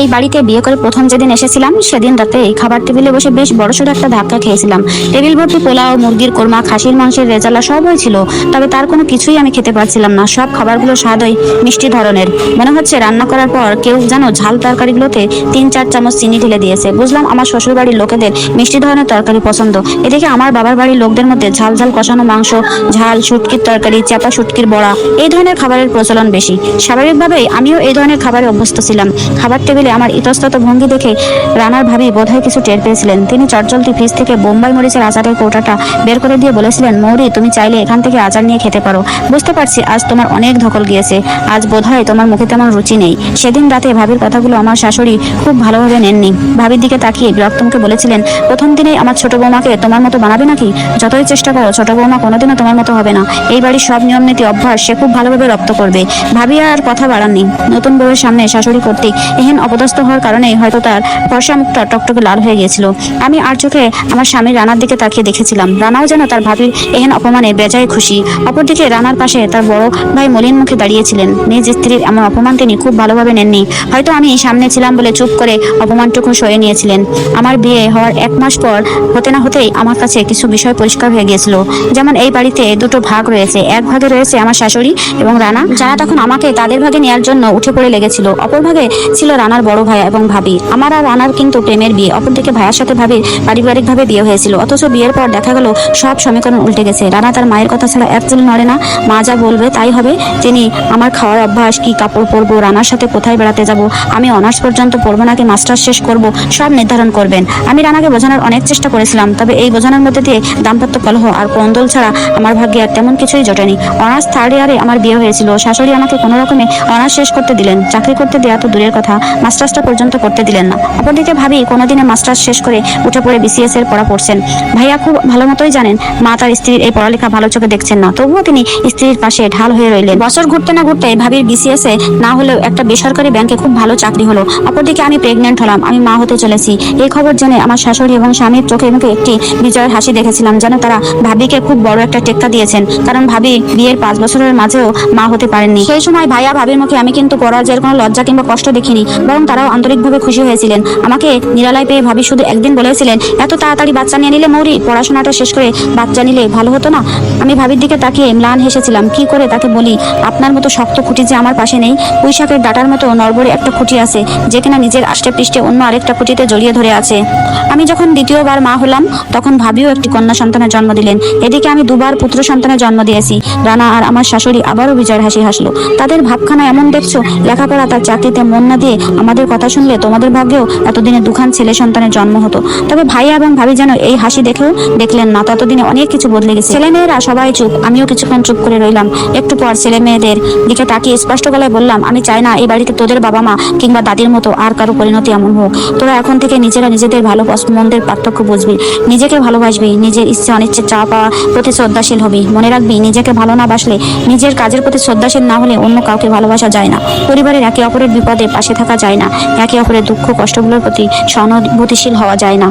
এই বাড়িতে বিয়ে করে প্রথম যেদিন এসেছিলাম, সেদিন রাতে এই খাবার টেবিলে বসে বেশ বড়সড় একটা ধাক্কা খেয়েছিলাম। টেবিল ভর্তি পোলাও, মুরগির কোরমা, খাসির মাংসের রেজালা সবই ছিল, তবে তার কোনো কিছুই আমি খেতে পারছিলাম না। সব খাবারগুলো স্বাদই মিষ্টি ধরনের। মনে হচ্ছে রান্না করার পর কেউ যেন ঝাল তরকারিগুলোতে তিন চার চামচ চিনি ঢেলে দিয়েছে। বুঝলাম আমার শ্বশুর বাড়ির লোকেদের মিষ্টি ধরনের তরকারি পছন্দ। এদিকে আমার বাবার বাড়ির লোকদের মধ্যে ঝাল ঝাল কষানো মাংস, ঝাল, শুটকির তরকারি চাপা শুটকির বড়া, এই ধরনের খাবারের প্রচলন বেশি। স্বাভাবিকভাবেই আমিও এই ধরনের খাবারে অভ্যস্ত ছিলাম। খাবার টেবিলে আমার ইতস্তত ভঙ্গি দেখে রানার ভাবি বোধহয় কিছু টের পেয়েছিলেন। তিনি চটজলতি ফ্রিজ থেকে বোম্বাই মরিচের আচারের কৌটাটা বের করে দিয়ে বলেছিলেন, মৌরি, তুমি চাইলে এখান থেকে আচার নিয়ে খেতে পারো। বুঝতে পারছি, আজ তোমার অনেক ধকল গিয়েছে। আজ বোধহয় তোমার মুখে তেমন রুচি নেই। সেদিন রাতে ভাবির কথাগুলো আমার শাশুড়ি খুব ভালোভাবে নেননি। ভাবির দিকে তাকিয়ে বিরক্ত মুখে বলেছিলেন, প্রথম দিনেই আমার ছোট বৌমাকে তোমার মতো বানাবে নাকি? যতই চেষ্টা করো, ছোট বৌমা কোনোদিনও তোমার মতো হবে না। এই বাড়ির সব নিয়ম নীতি অভ্যাস সে খুব ভালোভাবে রপ্ত করবে। ভাবি আর কথা বাড়াননি। নতুন বউয়ের সামনে শাশুড়ি কর্তৃক এহেন অপদস্থ হওয়ার কারণে হয়তো তার ফর্সা মুখটা টকটকে লাল হয়ে গিয়েছিল। আমি আর চোখে আমার স্বামীর রানার দিকে তাকিয়ে দেখেছিলাম। রানাও যেন তার ভাবির এহেন অপমানে বেজায় খুশি। অপরদিকে রানার পাশে তার বড় ভাই মলিন মুখে দাঁড়িয়েছিলেন। নিজ স্ত্রীর এমন অপমান তিনি খুব ভালোভাবে নেননি। হয়তো আমি সামনে ছিলাম বলে চুপ করে অপমানটুকু সয়ে নিয়েছিলেন। আমার বিয়ে হওয়ার এক মাস পর হতে না হতেই আমার কাছে কিছু বিষয় পরিষ্কার হয়ে গিয়েছিল। যেমন এই বাড়িতে দুটো ভাগ রয়েছে। এক ভাগে রয়েছে আমার শাশুড়ি এবং রানা। যারা তখন আমাকে তাদের ভাগে নেওয়ার জন্য উঠে পড়ে লেগেছিল। অপর ভাগে ছিল রানার বড় ভাইয়া এবং ভাবি। আমার আর রানার কিন্তু প্রেমের বিয়ে। অপরদিকে ভাইয়ের সাথে ভাবির পারিবারিকভাবে বিয়ে হয়েছিল। অথচ বিয়ের পর দেখা গেল, সব সমীকরণ উল্টে গেছে। রানা তার মায়ের কথা ছাড়া এক চুল নড়ে না। মা যা বলবে তাই হবে। তিনি, আমার খাওয়ার অভ্যাস, কি কাপড় পরবো, রানার সাথে কোথায় বেড়াতে যাব? আমি অনার্স পর্যন্ত পড়ব নাকি মাস্টার্স শেষ করব? সব নির্ধারণ করবেন। আমি রানাকে বোঝানোর অনেক চেষ্টা করেছিলাম। তবে এই বোঝানোর মধ্যে দিয়ে দাম্পত্য কলহ আর কন্দল ছাড়া আমার ভাগ্যে আর তেমন কিছুই জটেনি। অনার্স থার্ড ইয়ারে আমার বিয়ে হয়েছিল। শাশুড়ি আমাকে কোনো রকমে অনার্স শেষ করতে দিলেন। চাকরি করতে দেওয়া তো দূরের কথা। মাস্টার্সটা পর্যন্ত করতে দিলেন না। অপরদিকে ভাবি কোনোদিনে মাস্টার্স শেষ করে উঠে পড়ে বিসিএস এর পড়া পড়ছেন। ভাইয়া খুব ভালো মতোই জানেন, মা তার স্ত্রীর এই পড়ালেখা ভালো চোখে দেখছেন না। তবুও তিনি স্ত্রীর পাশে ঢাল হয়ে রইলেন। বছর ঘুরতে না ঘুরতে ভাবির বিসিএস এ না হলেও একটা বেসরকারি ব্যাংকে খুব ভালো চাকরি হলো। অপরদিকে আমি প্রেগনেন্ট হলাম, আমি মা হতে চলেছি। এই খবর জেনে আমার শাশুড়ি এবং স্বামীর চোখে মুখে একটি বিজয়ের হাসি দেখেছিলাম, যেন তারা ভাবিকে খুব বড় একটা টেক্কা দিয়েছেন। কারণ ভাবি বিয়ের পাঁচ বছরের মাঝেও মা হতে পারেননি। সেই সময় ভাইয়া ভাবির মুখে আমি কিন্তু পরাজয়ের কোনো লজ্জা কিংবা কষ্ট দেখিনি। বরং তারাও আন্তরিকভাবে খুশি হয়েছিলেন। আমাকে নিরালায় পেয়ে ভাবি শুধু একদিন বলেছিলেন, এত তাড়াতাড়ি বাচ্চা নিয়ে নিলে মৌরি, পড়াশোনাটা শেষ করে বাচ্চা নিলে ভালো হতো না? আমি ভাবির দিকে তাকিয়ে ম্লান হেসেছিলাম, কি করে তাকে বলি? আপনার মতো শক্ত খুঁটি যে আমার পাশে নেই পুঁই শাকের ডাটার মতো নরবরে একটা খুঁটি আছে, যে কিনা নিজের আষ্টে পৃষ্ঠে অন্য আরেকটা খুঁটিতে জড়িয়ে ধরে আছে। আমি যখন দ্বিতীয়বার মা হলাম, তখন ভাবিও একটি কন্যা সন্তানের জন্ম দিলেন। এদিকে আমি দুবার পুত্র সন্তানের জন্ম দিয়েছি। রানা আর আমার শাশুড়ি আবারও বিজয়ের হাসি হাসলো। তাদের ভাবখানা এমন দেখছ, লেখাপড়া তার চাকরিতে মন না দিয়ে আমাদের কথা শুনলে তোমাদের ভাগ্যেও এতদিনে দুখান ছেলে সন্তানের জন্ম হতো। তবে ভাই এবং ভাবি যেন এই হাসি দেখেও দেখলেন না, ততদিনে অনেক কিছু বদলে গেছে। ছেলে মেয়েরা সবাই চুপ, আমিও কিছুক্ষণ চুপ করে রইলাম। একটু পর ছেলে মেয়েদের দিকে তাকিয়ে স্পষ্ট গলায় বললাম, আমি চাই না এই বাড়িতে তোদের বাবা মা কিংবা দাদির মতো আর কারও পরিণতি এমন হোক। তোরা এখন থেকে নিজেরা নিজেদের ভালো মন্দের পার্থক্য বুঝবি। নিজেকে ভালোবাসবি, নিজের ইচ্ছে অনিচ্ছে চা পাওয়া প্রতি শ্রদ্ধাশীল হবি। মনে রাখবি, নিজেকে ভালো না বাসলে নিজের কাজের প্রতি শ্রদ্ধাশীল না হলে অন্য কাউকে ভালোবাসা যায় না। পরিবারের একে অপরের বিপদে পাশে থাকা যায় না। একে অপরের দুঃখ কষ্টগুলোর প্রতি সহানুভূতিশীল হওয়া যায় না।